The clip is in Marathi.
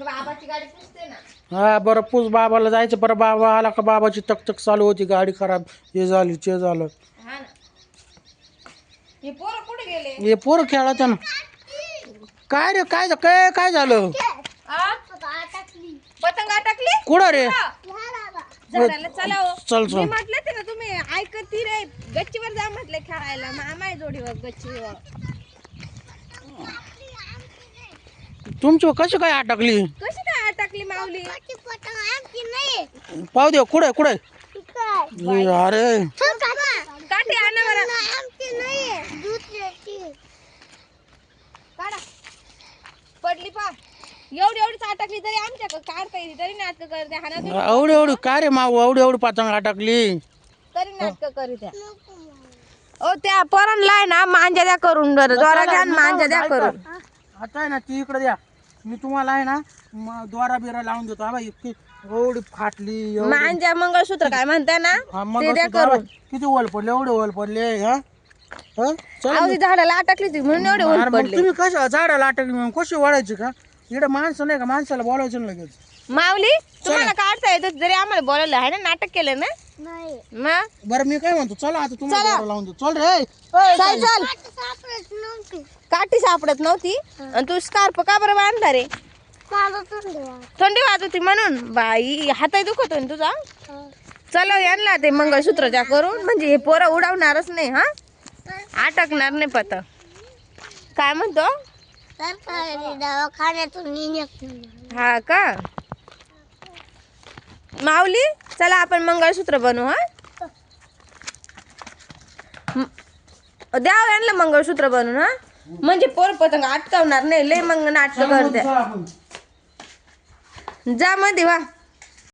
बाबाची गाडी पुसते ना. हा बरं पूस बाबाला जायचं. बरं बाबा आला का बाबाची तकतक चालू होती. गाडी खराब. हे झाली ते झालं. हा ना. हे पोरं कुठे गेले? हे पोरं खेळायचं ना काय रे काय काय काय झालं? आ? पतंग अटकली कुठं रे? झाडाला चला हो. चल मी चल म्हटलं ते ना तुम्ही ऐकती रे. गच्चीवर जा म्हटलं खेळायला. मामाय जोडीवर गच्चीवर. तुमची कशी काय अटकली कशी काय अटकली माऊली? पाहू दे कुठे कुठे अरे. काठी आणा बरं काढा. पडली पा. एवढी एवढीच अटकली तरी आमच्या काढता येते तरी नाटक करते एवढी एवढी काय रे माऊ एवढी एवढी पतंग अटकली तरी नाटक करीत्या. ओ त्या पोरांना ना मांजा द्या करून बरं. जोरा घ्या मांजा द्या करून. आता आहे ना ती इकडे द्या. मी तुम्हाला आहे ना म- द्वारा बिरा लावून देतो. हा बाई इतकी एवढी फाटली एवढी मांजा मंगळसूत्र काय म्हणताय ना हा, मग ते द्या असं जावं. करून. किती वल पडले एवढे वल पडले हा? हा? चला ती झाडाला अटकली म्हणून एवढे ऊन अरे मग पडले. तुम्ही कशा झाडाला अटकली मग कशी वाढायची का? इकडे माणसं नाही का? माणसाला बोलायचं ना लगेच. माऊली तुम्हाला काढता येत जरी आम्हाला बोलावलं आहे ना नाटक केलं ना? मग? बरं मी काय म्हणतो? चला आता तुम्हाला लावून चल रे. चल. चल काठी सापडत नव्हती. आणि तू स्कार्फ का बरं बांधला रे? थंडी वाजत. होती म्हणून. बाई हाताय दुखत ना तुझा. चला यांना ते मंगळसूत्रच्या करून म्हणजे हे पोरं उडवणारच नाही हा? अटकणार नाही पत काय म्हणतो? दवाखान्यातून हा का? माऊली चला आपण मंगळसूत्र बनवू हा? म- द्या हो यांना मंगळसूत्र बनवून हा? म्हणजे पोर पतंग अटकावणार नाही लय मग नाटक करते. जा मध्ये वा.